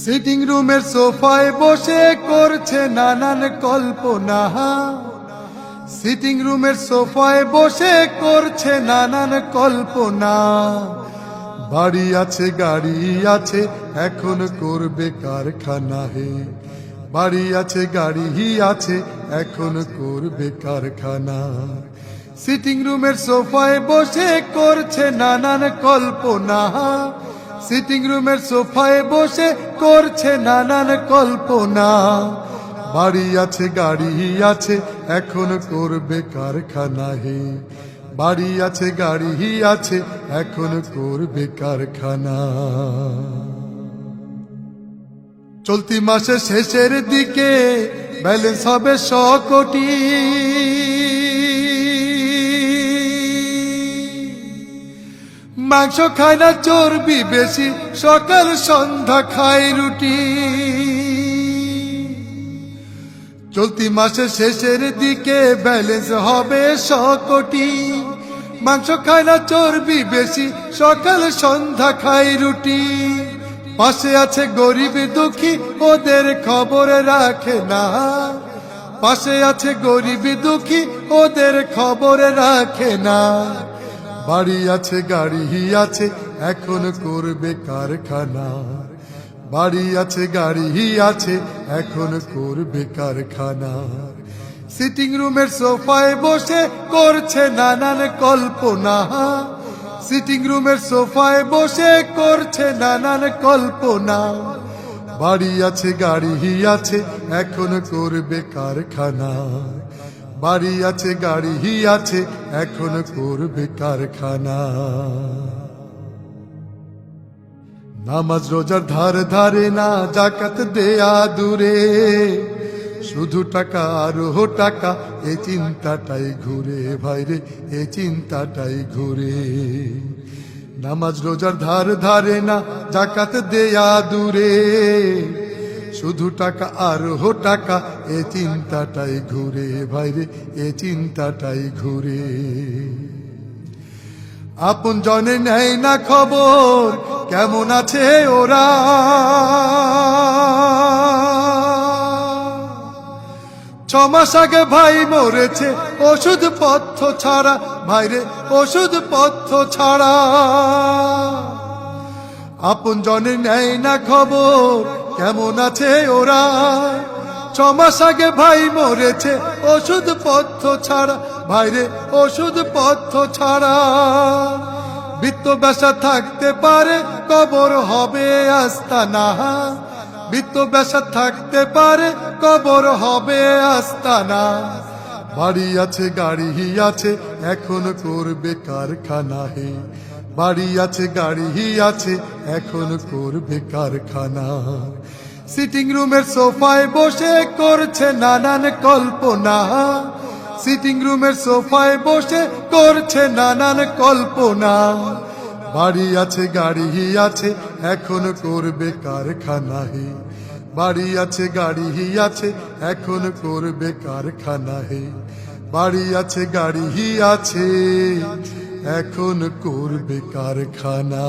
Sitting রুমের সোফায় বসে করছে নানান কল্পনা। সিটিং রুমের সোফায় বসে করছে নানান কল্পনা। বাড়ি আছে, গাড়ি আছে, এখন করবে কারখানা হে বাড়ি আছে, গাড়ি আছে, এখন করবে কারখানা সিটিং রুমের সোফায় বসে করছে নানান কল্পনা। সিটিং রুমের সোফায় বসে করছে নানান কল্পনা। বাড়ি আছে, গাড়ি আছে, এখন করবে কারখানা হে বাড়ি আছে, গাড়ি আছে, এখন করবে কারখানা। চলতি মাসের শেষের দিকে ব্যালেন্স হবে শ কোটি মাংস খায় না, চর্বি বেশি। সকাল সন্ধ্যা খায় রুটি। চলতি মাসের শেষের দিকে ব্যালেন্স হবে শ কোটি মাংস খায় না, চর্বি বেশি। সকাল সন্ধ্যা খায় রুটি। পাশে আছে গরিব দুঃখী, ওদের খবর রাখে না। পাশে আছে গরিব দুঃখী, ওদের খবর রাখে না। বাড়ি আছে, গাড়ি আছে, এখন করবে কারখানা। বাড়ি আছে, গাড়ি আছে, এখন করবে কারখানা। সিটিং রুমের সোফায় বসে করছে নানান কল্পনা। সিটিং রুমের সোফায় বসে করছে নানান কল্পনা। বাড়ি আছে, গাড়ি আছে, এখন করবে কারখানা। বাড়ি আছে, গাড়ি আছে, এখন করবে কারখানা। নামাজ রোজার ধার ধারে না, জাকাত দেয়া দূরে। শুধু টাকা আর হো টাকা, এ চিন্তাটাই ঘুরে ভাইরে এ চিন্তাটাই ঘুরে। নামাজ রোজার ধার ধারে না, জাকাত দেয়া দূরে। শুধু টাকা আর হো টাকা, এ চিন্তাটাই ঘুরে ভাইরে এ চিন্তাটাই ঘুরে। আপন জনে নেয় না খবর, কেমন আছে ওরা? ছমাস আগে ভাই মরেছে, ওষুধ পথ্য ছাড়া। ভাইরে ওষুধ পথ্য ছাড়া। আপন জনে নেয় না খবর কেমন আছে ওরা? ছমাস আগে ভাই মরেছে, ওষুধ পথ্য ছাড়া। ভাইরে ওষুধ পথ্য ছাড়া। বৃত্ত বেসা থাকতে পারে, কবর হবে আস্তানা। বৃত্ত বেসা থাকতে পারে, কবর হবে আস্তানা। বাড়ি আছে, গাড়ি আছে, এখন করবে কারখানা হে বাড়ি আছে, গাড়ি আছে, এখন করবে কারখানা। সিটিং রুমের সোফায় বসে করছে নানান কল্পনা। সিটিং রুমের সোফায় বসে করছে নানান কল্পনা। বাড়ি আছে, গাড়ি আছে, এখন করবে কারখানা। হে বাড়ি আছে, গাড়ি আছে, এখন করবে কারখানা। হে বাড়ি আছে, গাড়ি আছে। এখন করবে কারখানা।